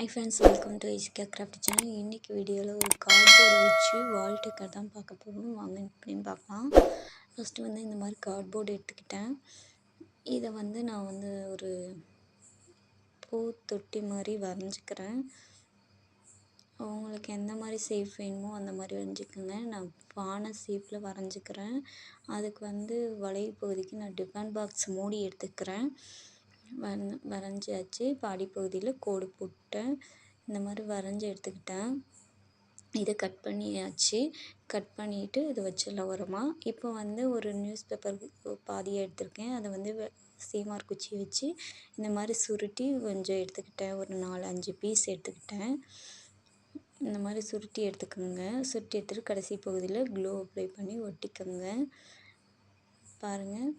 Hi friends welcome to Iska craft channel இன்றைக்கி வீடியோவில் ஒரு கார்ட்போர்டு வச்சு வால் டெக்கர் தான் பார்க்க போகிறோம் வாங்க எப்படின்னு பார்க்கலாம். ஃபஸ்ட்டு வந்து இந்த மாதிரி கார்ட்போர்டு எடுத்துக்கிட்டேன். இதை வந்து நான் வந்து ஒரு பூ தொட்டி மாதிரி வரைஞ்சிக்கிறேன். அவங்களுக்கு எந்த மாதிரி ஷேப் வேணுமோ அந்த மாதிரி வரைஞ்சிக்கோங்க. நான் பானை ஷேப்பில் வரைஞ்சிக்கிறேன். அதுக்கு வந்து வளைவு பகுதிக்கு நான் டிஃபன் பாக்ஸ் மூடி எடுத்துக்கிறேன். வரைந் வரைஞ்சாச்சு. பாடிப்பகுதியில் கோடு போட்டேன். இந்த மாதிரி வரைஞ்சி எடுத்துக்கிட்டேன். இதை கட் பண்ணியாச்சு. கட் பண்ணிவிட்டு இதை வச்சிடலாம் ஓரமாக இப்போ வந்து ஒரு நியூஸ் பேப்பர் பாதியாக எடுத்திருக்கேன். அதை வந்து சீமார் குச்சி வச்சு இந்த மாதிரி சுருட்டி கொஞ்சம் எடுத்துக்கிட்டேன். ஒரு நாலு அஞ்சு பீஸ் எடுத்துக்கிட்டேன். இந்த மாதிரி சுருட்டி எடுத்துக்கோங்க. சுருட்டி எடுத்துகிட்டு கடைசி பகுதியில் க்ளோ அப்ளை பண்ணி ஒட்டிக்கோங்க. பாருங்கள்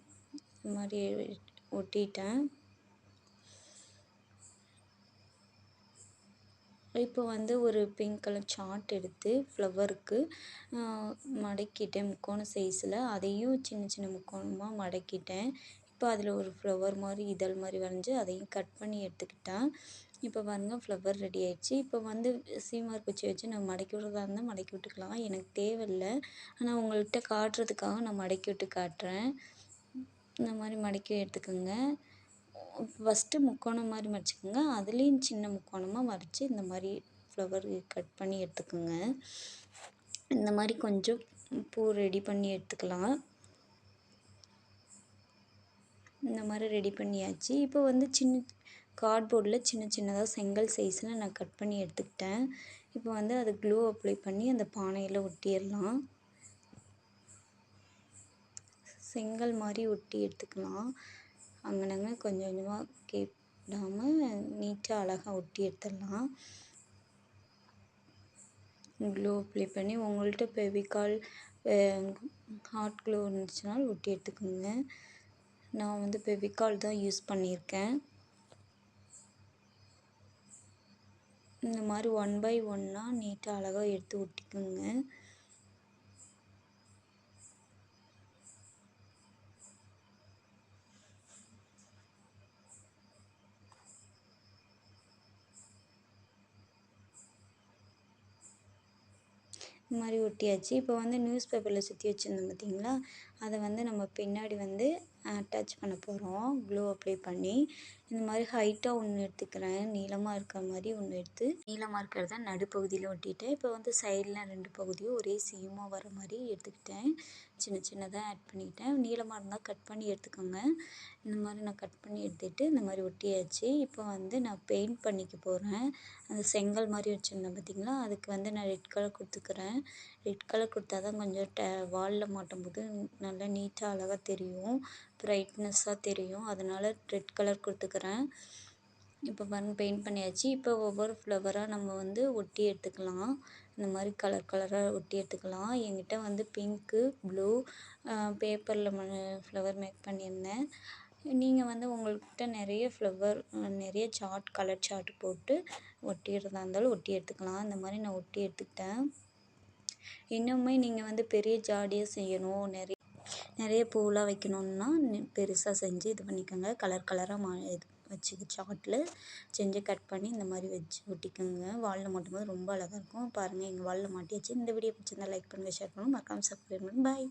இந்த மாதிரி ஒட்டிட்டேன். இப்போ வந்து ஒரு பிங்க் கலர் சார்ட் எடுத்து ஃப்ளவருக்கு மடக்கிட்டேன் முக்கோண சைஸில் அதையும் சின்ன சின்ன முக்கோணமாக மடக்கிட்டேன். இப்போ அதில் ஒரு ஃப்ளவர் மாதிரி இதழ் மாதிரி வரைஞ்சி அதையும் கட் பண்ணி எடுத்துக்கிட்டேன் இப்போ பாருங்கள் ஃப்ளவர் ரெடி ஆயிடுச்சு. இப்போ வந்து சீமார் குச்சி வச்சு நம்ம மடக்கி விட்றதா இருந்தால் மடக்கி விட்டுக்கலாம். எனக்கு தேவையில்லை. ஆனால் உங்கள்கிட்ட காட்டுறதுக்காக நான் மடக்கி விட்டு காட்டுறேன். இந்த மாதிரி மடக்கி எடுத்துக்கோங்க. ஃபஸ்ட்டு முக்கோணம் மாதிரி மடிச்சுக்கோங்க. அதுலேயும் சின்ன முக்கோணமாக மடித்து இந்த மாதிரி ஃப்ளவர் கட் பண்ணி எடுத்துக்கோங்க. இந்த மாதிரி கொஞ்சம் பூ ரெடி பண்ணி எடுத்துக்கலாம். இந்த மாதிரி ரெடி பண்ணியாச்சு. இப்போ வந்து சின்ன கார்ட்போர்டில் சின்ன சின்னதாக செங்கல் சைஸில் நான் கட் பண்ணி எடுத்துக்கிட்டேன். இப்போ வந்து அதை க்ளூ அப்ளை பண்ணி அந்த பானையில் ஒட்டிடலாம். செங்கல் மாதிரி ஒட்டி எடுத்துக்கலாம். அங்கனங்க கொஞ்சம் கொஞ்சமாக கேப் விடாமல் நீட்டாக அழகாக ஒட்டி எடுத்துடலாம். க்ளோ அப்ளை பண்ணி உங்கள்கிட்ட ஃபெவிகால் ஹாட் க்ளோ இருந்துச்சுனால் ஒட்டி எடுத்துக்கோங்க. நான் வந்து ஃபெவிகால் தான் யூஸ் பண்ணியிருக்கேன். இந்த மாதிரி ஒன் பை ஒன்னாக நீட்டாக அழகாக எடுத்து ஒட்டிக்கோங்க. இந்த மாதிரி ஒட்டியாச்சு. இப்போ வந்து நியூஸ் பேப்பரில் சுற்றி வச்சுருந்தோம் பார்த்திங்களா அதை வந்து நம்ம பின்னாடி வந்து அட்டாச் பண்ண போகிறோம் க்ளூ அப்ளை பண்ணி இந்த மாதிரி ஹைட்டாக ஒன்று எடுத்துக்கிறேன். நீளமாக இருக்கிற மாதிரி ஒன்று எடுத்து நீளமாக இருக்கிறத நடுப்பகுதியில் ஒட்டிட்டேன். இப்போ வந்து சைடில் ரெண்டு பகுதியும் ஒரே சேமாக வர மாதிரி எடுத்துக்கிட்டேன். சின்ன சின்னதாக ஆட் பண்ணிக்கிட்டேன். நீளமாக இருந்தால் கட் பண்ணி எடுத்துக்கோங்க. இந்த மாதிரி நான் கட் பண்ணி எடுத்துகிட்டு இந்த மாதிரி ஒட்டியாச்சு. இப்போ வந்து நான் பெயிண்ட் பண்ணிக்க போகிறேன் அந்த செங்கல் மாதிரி வச்சுருந்தேன் பார்த்திங்களா அதுக்கு வந்து நான் ரெட் கலர் கொடுத்துக்கிறேன். ரெட் கலர் கொடுத்தா தான் கொஞ்சம் ட வாலில் மாட்டும் போது நல்லா நீட்டாக அழகாக தெரியும். ப்ரைட்னஸ்ஸாக தெரியும். அதனால் ரெட் கலர் கொடுத்துக்கிறேன். இப்போ பாருங்கள் பெயிண்ட் பண்ணியாச்சு. இப்போ ஒவ்வொரு ஃப்ளவராக நம்ம வந்து ஒட்டி எடுத்துக்கலாம். இந்த மாதிரி கலர் கலராக ஒட்டி எடுத்துக்கலாம். என்கிட்ட வந்து பிங்க்கு ப்ளூ பேப்பரில் மண் ஃப்ளவர் மேக் பண்ணியிருந்தேன். நீங்கள் வந்து உங்கள்கிட்ட நிறைய ஃப்ளவர் நிறைய சார்ட் கலர் சார்ட் போட்டு ஒட்டிடுறதா இருந்தாலும் ஒட்டி எடுத்துக்கலாம். இந்த மாதிரி நான் ஒட்டி எடுத்துக்கிட்டேன். இன்னுமே நீங்கள் வந்து பெரிய ஜாடியாக செய்யணும். நிறைய நிறைய பூவெலாம் வைக்கணுன்னா பெருசாக செஞ்சு இது பண்ணிக்கோங்க. கலர் கலராக மா இது வச்சு சார்ட்டில் செஞ்சு கட் பண்ணி இந்த மாதிரி வச்சு ஒட்டிக்கோங்க. வாலில் மாட்டும்போது ரொம்ப அழகாக இருக்கும். பாருங்கள் எங்கள் வாலில் மாட்டியாச்சு. இந்த வீடியோ பிடிச்சிருந்தா லைக் பண்ணுங்கள் ஷேர் பண்ணுங்கள் மறக்காமல் சப்ஸ்கிரைப் பண்ணுங்கள் பாய்